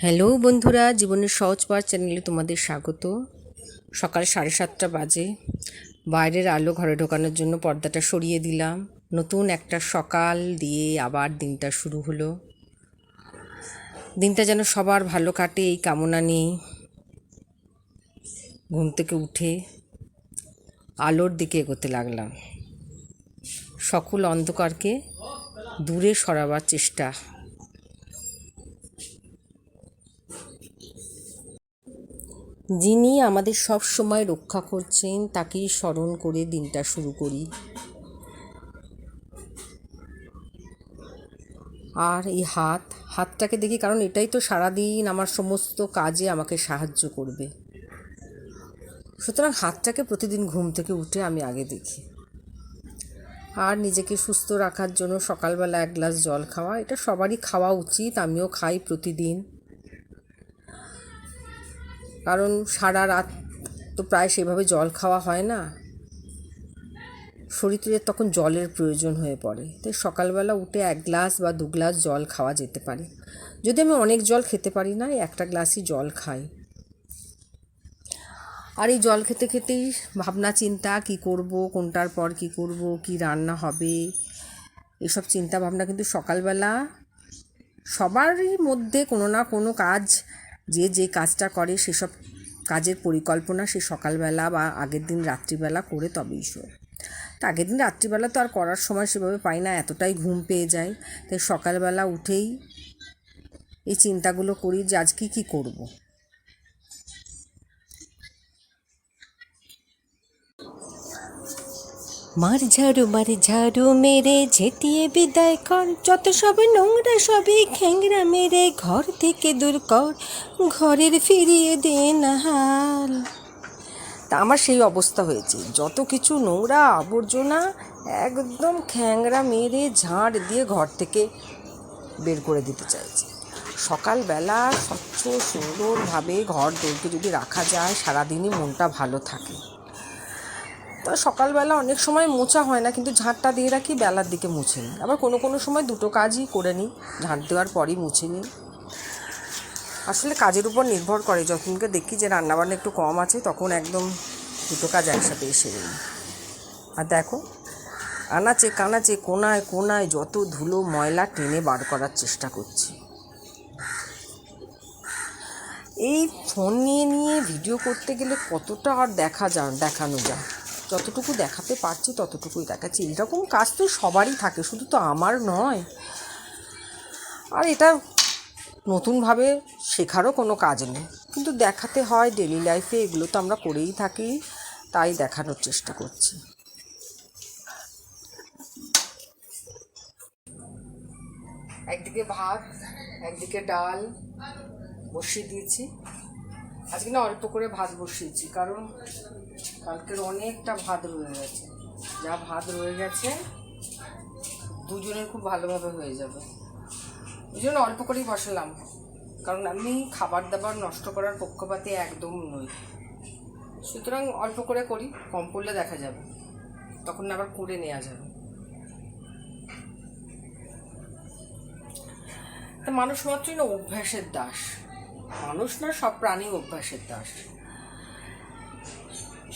Hello বন্ধুরা, জীবনের সহজ পাওয়ার চ্যানেলে তোমাদের স্বাগত। সকাল সাড়ে সাতটা বাজে। বাইরের আলো ঘরে ঢোকানোর জন্য পর্দাটা সরিয়ে দিলাম। নতুন একটা সকাল দিয়ে আবার দিনটা শুরু হলো। দিনটা যেন সবার ভালো কাটে, এই কামনা নিয়ে ঘুম থেকে উঠে আলোর দিকে এগোতে লাগলাম। সকল অন্ধকারকে দূরে সরাবার চেষ্টা যিনি আমাদের সব সময় রক্ষা করছেন, তাকেই স্মরণ করে দিনটা শুরু করি। আর এই হাত, হাতটাকে দেখি, কারণ এটাই তো সারাদিন আমার সমস্ত কাজে আমাকে সাহায্য করবে। সুতরাং হাতটাকে প্রতিদিন ঘুম থেকে উঠে আমি আগে দেখি। আর নিজেকে সুস্থ রাখার জন্য সকালবেলা এক গ্লাস জল খাওয়া, এটা সবারই খাওয়া উচিত, আমিও খাই প্রতিদিন। কারণ সারা রাত তো প্রায় সেভাবে জল খাওয়া হয় না। শরীরের তখন জলের প্রয়োজন হয়ে পড়ে। তাই সকালবেলা উঠে এক গ্লাস বা দু গ্লাস জল খাওয়া যেতে পারে। যদি আমি অনেক জল খেতে পারি না একটা গ্লাসই জল খাই। আর এই জল খেতে খেতেই ভাবনা, চিন্তা, কি করব, কোনটার পর কি করব, কি রান্না হবে, এসব চিন্তা ভাবনা কিন্তু সকালবেলা সবারই মধ্যে কোনো না কোনো কাজ যে যে কাজটা করে সেসব কাজের পরিকল্পনা সে সকালবেলা বা আগের দিন রাত্রিবেলা করে তবেই শোয়। তা আগের দিন রাত্রিবেলা তো আর করার সময় সেভাবে পাই না, এতটাই ঘুম পেয়ে যায়। তাই সকালবেলা উঠেই এই চিন্তাগুলো করি যে আজকে কী করব। মার ঝাড়ু মার ঝাড়ু মেরে ঝেঁটিয়ে বিদায় কর। যত সব নোংরা সবে খ্যাংরা মেরে ঘর থেকে দূর কর। ঘরের ফিরিয়ে দে না হাল। তা আমার সেই অবস্থা হয়েছে। যত কিছু নোংরা আবর্জনা একদম খ্যাংরা মেরে ঝাড় দিয়ে ঘর থেকে বের করে দিতে চাইছি। সকালবেলা স্বচ্ছ, সুন্দরভাবে ঘর দৌড়কে যদি রাখা যায়, সারাদিনই মনটা ভালো থাকে। সকালবেলা অনেক সময় মোছা হয় না, কিন্তু ঝাঁটটা দিয়ে রাখি, বেলার দিকে মুছে নিই। আবার কোনো কোনো সময় দুটো কাজই করে নিই, ঝাঁট দেওয়ার পরই মুছে নিই। আসলে কাজের উপর নির্ভর করে যখনকে দেখি যে রান্নাবান্না একটু কম আছে, তখন একদম দুটো কাজ একসাথে এসে নিই আর দেখো, আনাচে কানাচে, কোনায় কোনায় যত ধুলো ময়লা টেনে বার করার চেষ্টা করছি। এই ফোন নিয়ে নিয়ে ভিডিও করতে গেলে কতটা আর দেখা যায় দেখানো যায়? যতটুকু দেখাতে পারছি, ততটুকুই দেখাচ্ছি। এরকম কাজ তো সবারই থাকে, শুধু তো আমার নয়। আর এটা নতুনভাবে শেখারও কোনো কাজ নেই। কিন্তু দেখাতে হয় ডেলি লাইফে এগুলো তো আমরা করেই থাকি, তাই দেখানোর চেষ্টা করছি। একদিকে ভাত, একদিকে ডাল বসিয়ে দিয়েছি। আজকে না অল্প করে ভাত বসিয়েছি, কারণ কালকের অনেকটা ভাত রয়ে গেছে। যা ভাত রয়ে গেছে, দুজনের খুব ভালোভাবে হয়ে যাবে। ওই জন্য অল্প করেই বসালাম। কারণ আমি খাবার দাবার নষ্ট করার পক্ষপাতে একদম নই। সুতরাং অল্প করে করি, কম করলে দেখা যাবে। তখন আবার করে নেওয়া যাবে। তা মানুষ মাত্রই না অভ্যাসের দাস। মানুষ না সব প্রাণী অভ্যাসের দাস।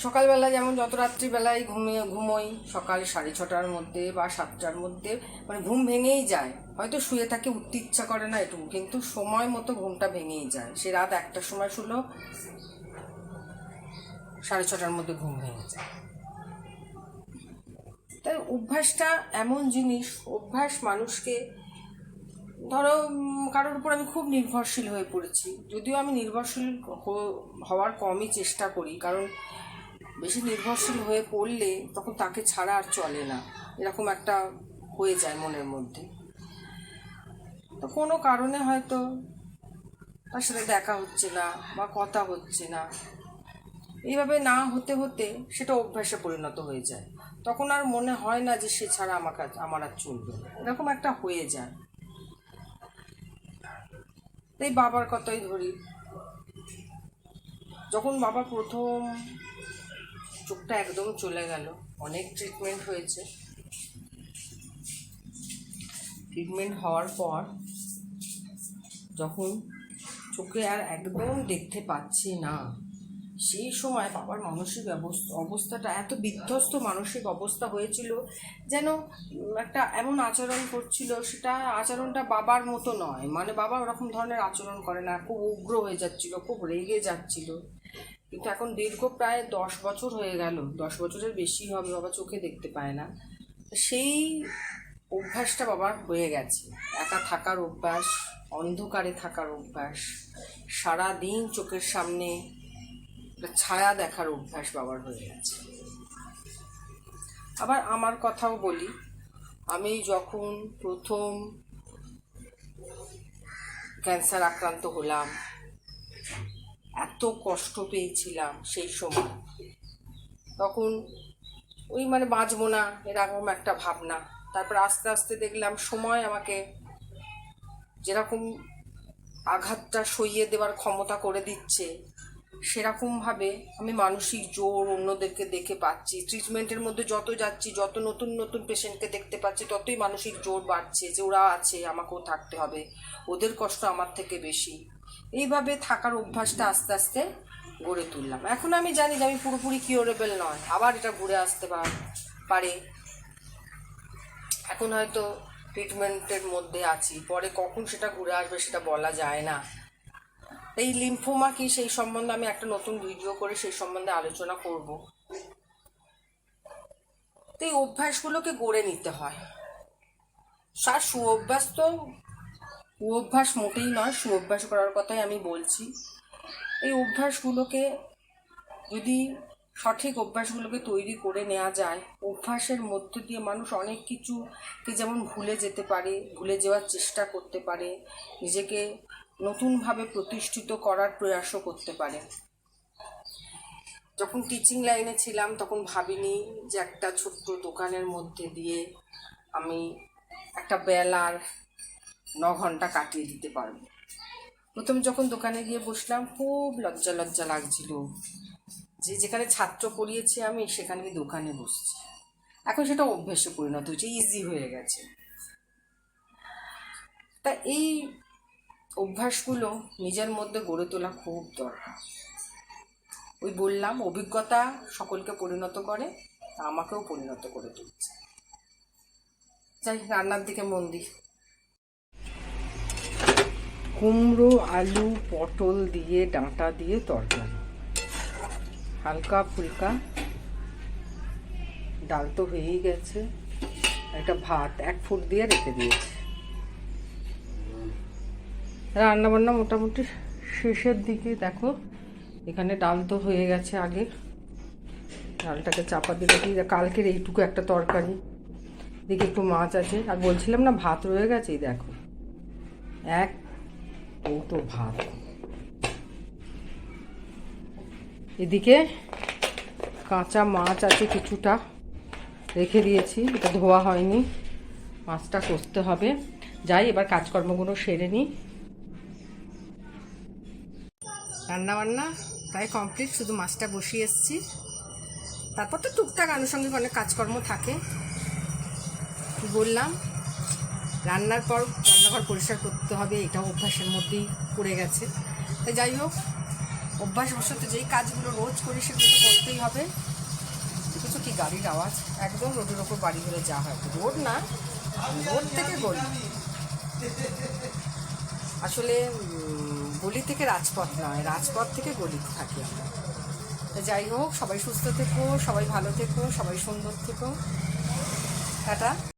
সকালবেলা যেমন যত রাত্রিবেলায় ঘুমিয়ে, ঘুমোই, সকাল সাড়ে ছটার মধ্যে বা সাতটার মধ্যে মানে ঘুম ভেঙেই যায়। হয়তো শুয়ে থাকি, উঠতে ইচ্ছা করে না এটুকু, কিন্তু সময় মতো ঘুমটা ভেঙেই যায়। সে রাত একটার সময় শুলো, সাড়ে ছটার মধ্যে ঘুম ভেঙে যায়। তাই অভ্যাসটা এমন জিনিস, অভ্যাস মানুষকে, ধরো কারোর উপর আমি খুব নির্ভরশীল হয়ে পড়েছি। যদিও আমি নির্ভরশীল হওয়ার কমই চেষ্টা করি, কারণ বেশি নির্ভরশীল হয়ে পড়লে তখন তাকে ছাড়া আর চলে না। এরকম একটা হয়ে যায় মনের মধ্যে। তো কোনো কারণে হয়তো তার সাথে দেখা হচ্ছে না বা কথা হচ্ছে না। এইভাবে না হতে হতে সেটা অভ্যাসে পরিণত হয়ে যায়। তখন আর মনে হয় না যে সে ছাড়া আমার কাছে আমার আর চলবে এরকম একটা হয়ে যায়। এই বাবার কথাই ধরি। যখন বাবা প্রথম চোখটা একদম চলে গেল। অনেক ট্রিটমেন্ট হয়েছে। ট্রিটমেন্ট হওয়ার পর যখন চোখে আর একদম দেখতে পাচ্ছি না, সেই সময় বাবার মানসিক অবস্থা, অবস্থাটা এত বিধ্বস্ত মানসিক অবস্থা হয়েছিল যেন একটা এমন আচরণ করছিল, সেটা আচরণটা বাবার মতো নয়। মানে বাবা ওরকম ধরনের আচরণ করে না, খুব উগ্র হয়ে যাচ্ছিল, খুব রেগে যাচ্ছিল। কিন্তু এখন দীর্ঘ প্রায় দশ বছর হয়ে গেল। দশ বছরের বেশি হবে, বাবা চোখে দেখতে পায় না। সেই অভ্যাসটা বাবার হয়ে গেছে। একা থাকার অভ্যাস, অন্ধকারে থাকার অভ্যাস সারা দিন চোখের সামনে ছায়া দেখার অভ্যাস বাবার হয়ে গেছে। আবার আমার কথাও বলি, আমি যখন প্রথম ক্যান্সার আক্রান্ত হলাম এত কষ্ট পেয়েছিলাম সেই সময়। তখন ওই মানে বাঁচবো না, এরকম একটা ভাবনা। তারপর আস্তে আস্তে দেখলাম সময় আমাকে যেরকম আঘাতটা সইয়ে দেওয়ার ক্ষমতা করে দিচ্ছে, সেরকমভাবে আমি মানসিক জোর অন্যদেরকে দেখে পাচ্ছি। ট্রিটমেন্টের মধ্যে যত যাচ্ছি, যত নতুন নতুন পেশেন্টকে দেখতে পাচ্ছি, ততই মানসিক জোর বাড়ছে যে ওরা আছে, আমাকেও থাকতে হবে। ওদের কষ্ট আমার থেকে বেশি। এইভাবে থাকার অভ্যাসটা আস্তে আস্তে গড়ে তুললাম। এখন আমি জানি যে আমি পুরোপুরি কিওরেবল নয়। আবার এটা ঘুরে আসতে পার- এখন হয়তো ট্রিটমেন্টের মধ্যে আছি। পরে কখন সেটা ঘুরে আসবে সেটা বলা যায় না। এই লিম্ফোমা কি সেই সম্বন্ধে আমি একটা নতুন ভিডিও করে সেই সম্বন্ধে আলোচনা করব। তো এই অভ্যাসগুলোকে গড়ে নিতে হয়। আর সুঅভ্যাস তো কুঅভ্যাস মোটেই নয় সুঅভ্যাস করার কথাই আমি বলছি। এই অভ্যাসগুলোকে যদি সঠিক অভ্যাসগুলোকে তৈরি করে নেওয়া যায়, অভ্যাসের মধ্য দিয়ে মানুষ অনেক কিছুকে যেমন ভুলে যেতে পারে, ভুলে যাওয়ার চেষ্টা করতে পারে, নিজেকে নতুনভাবে প্রতিষ্ঠিত করার প্রয়াসও করতে পারে। যখন টিচিং লাইনে ছিলাম, তখন ভাবিনি যে একটা ছোট্ট দোকানের মধ্যে দিয়ে আমি একটা বেলার ন ঘণ্টা কাটিয়ে দিতে পারব। প্রথম যখন দোকানে গিয়ে বসলাম, খুব লজ্জা লজ্জা লাগছিল। যে যেখানে ছাত্র পড়িয়েছি আমি, সেখানে আমি দোকানে বসছি। এখন সেটা অভ্যেসে পরিণত হয়েছে ইজি হয়ে গেছে। তা এই অভ্যাসগুলো নিজের মধ্যে গড়ে তোলা খুব দরকার। ওই বললাম, অভিজ্ঞতা সকলকে পরিণত করে আমাকেও পরিণত করে তুলছে। যাই রান্নার দিকে মন দিই। কুমড়ো, আলু, পটল দিয়ে, ডাঁটা দিয়ে তরকারি। হালকা ফুলকা। ডাল তো হয়েই গেছে। একটা ভাত এক ফুট দিয়ে রেখে দিয়েছে। রান্না বান্না মোটামুটি শেষের দিকে, দেখো। এখানে ডাল তো হয়ে গেছে আগে। ডালটাকে চাপা দিয়ে রেখে কালকের এইটুকু একটা তরকারি। দিকে একটু মাছ আছে। আর বলছিলাম না, ভাত রয়ে গেছে দেখো। এক তো ভাত? এদিকে কাঁচা মাছ আছে কিছুটা, রেখে দিয়েছি, এটা ধোয়া হয়নি, মাছটা কষতে হবে। যাই, এবার কাজকর্মগুলো সেরে নিই রান্না বান্না প্রায় কমপ্লিট, শুধু মাছটা বসিয়ে এসেছি। তারপর তো টুকটাক, আনুষঙ্গিক অনেক কাজকর্ম থাকে। বললাম? রান্নার পর রান্নাঘর পরিষ্কার করতে হবে, এটাও অভ্যাসের মধ্যেই পড়ে গেছে। তাই যাই হোক অভ্যাস অভ্যাসবশত যেই কাজগুলো রোজ করি সেগুলো তো করতেই হবে। দেখেছ কি গাড়ির আওয়াজ? একদম রোডের ওপর বাড়ি হলে যা হয়। রোড না, রোড থেকে গলি। আসলে গলি থেকে রাজপথ নয়, রাজপথ থেকে গলি থাকি আমরা। যাই হোক, সবাই সুস্থ থেকো, সবাই ভালো থেকো, সবাই সুন্দর থেকো। টাটা।